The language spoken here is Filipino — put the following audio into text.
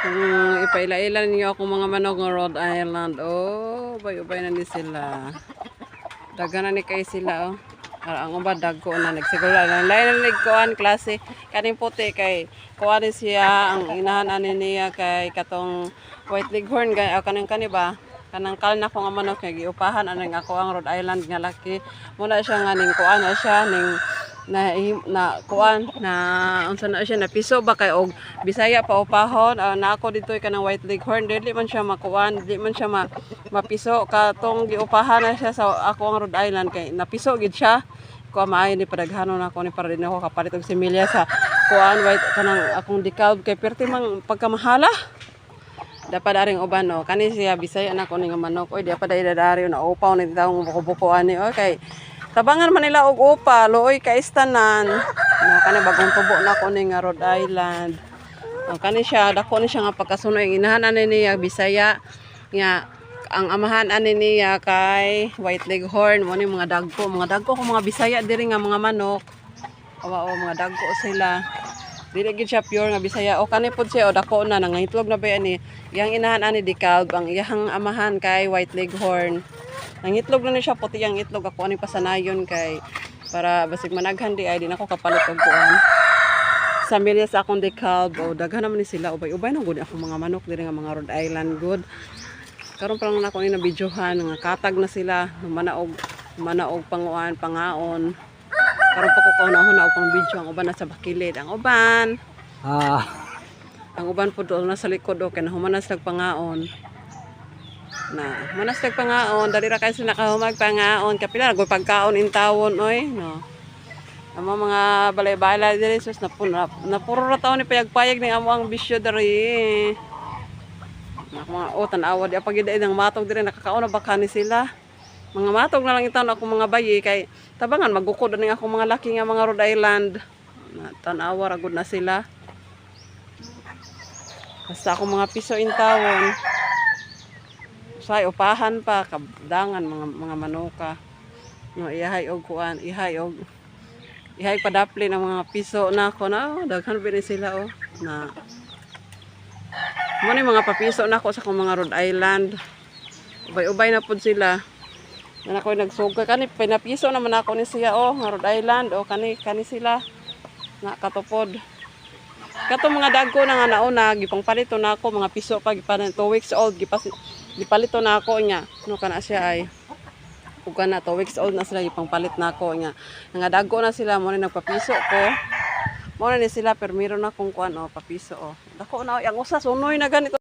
Kung ipaila-ila niyo ako mga manok ng Rhode Island, oh, ubay-ubay na ni sila. Daga na ni kay sila, oh. Ang uba dagko na. Nagsiguro lang lain na nagkuan klase. Kaning puti kay kuan siya ang inahan ani niya kay katong white leghorn. Kay ah, kanang kani ba? Kanang kalna ko nga manok kay giupahan aning ako ang Rhode Island nga laki. Muna siya nga ning kuan na siya ning na na kuan na unsa na siya na piso ba kay og Bisaya pa upahon ah, na ako dito kanang white leghorn dili man siya makuan dili man siya ma, mapiso. Katong giupahan na siya sa ako ang Rhode Island kay napiso gid siya. Ko maayo ni padaghanon ako ni para din ako kapalit og similya sa kuan white kanang akong dekalb. Kay perti mang pagkamahala. Dapat daring uban no kani siya bisaya na ko ni nga manok. Oy dapat dai dari na upaw ni taong buko-buko ani oy kay tabangan man nila og upa looy ka istanan no kani bagong tubo na ko ni Rhode Island o kani siya dako ni siya nga pagkasunoy inahan ani niya bisaya nga ang amahan ani niya kay white leghorn mo ni mga dagko mga dagko ko mga bisaya diri nga mga manok Awa o mga dagko sila. Dili gid siya pure nga Bisaya. O kani pod siya o dako na nangitlog na ba ani. Yang inahan ani dekalb ang iyang amahan kay white leghorn. Nangitlog na ni siya puti ang itlog ako ani pasanayon kay para basig managhan di ay di na ako kapalit og kuan. Sa milya sa akong dekalb o daghan naman ni sila ubay-ubay na gud ako mga manok diri nga mga Rhode Island good. Karon pa lang na ako na videohan nga katag na sila manaog manaog panguan pangaon. Karon pa ko kaunahon na og pang video ang uban nasa bakilid. Ang uban, Ah, ang uban po doon nasa likod o kay nahumanas nagpangaon. Na, manas nagpangaon, dali ra kay sila nakahumag pangaon, kapila nagul pagkaon in tawon oy, no. Ang mga balay-balay diri sus na na, na puro ra taon ni payag-payag ni amo ang bisyo diri. Na mga o tanawa di pag ng matog diri nakakaon na baka ni sila. Mga matog na lang itaw ako mga bayi kay tabangan magukod ni ako mga laki nga mga Rhode Island. Na tanawa ra gud na sila. Basta ako mga piso in tawon. Say upahan pa kabdangan mga mga manuka. No ihay og kuan, ihay og ihay padapli ng mga piso na ako na oh, daghan ba ni sila oh na mo ni mga papiso na ako sa akong mga Rhode Island. Ubay-ubay na pud sila. Na ako nagsuga kani pinapiso naman ako ni siya oh nga Rhode Island oh kani kani sila na katupod. Kato mga dagko na nga nauna gipang palito na ako mga piso pa gipan 2 weeks old gipas gipalito na ako nya. No kana siya ay? Ug kana 2 weeks old na sila gipang palit na ako nya. Nga dagko na sila mo ni nagpapiso ko. Mo na ni sila pero meron na kung kuan oh papiso oh. Dako na ang usa sunoy na ganito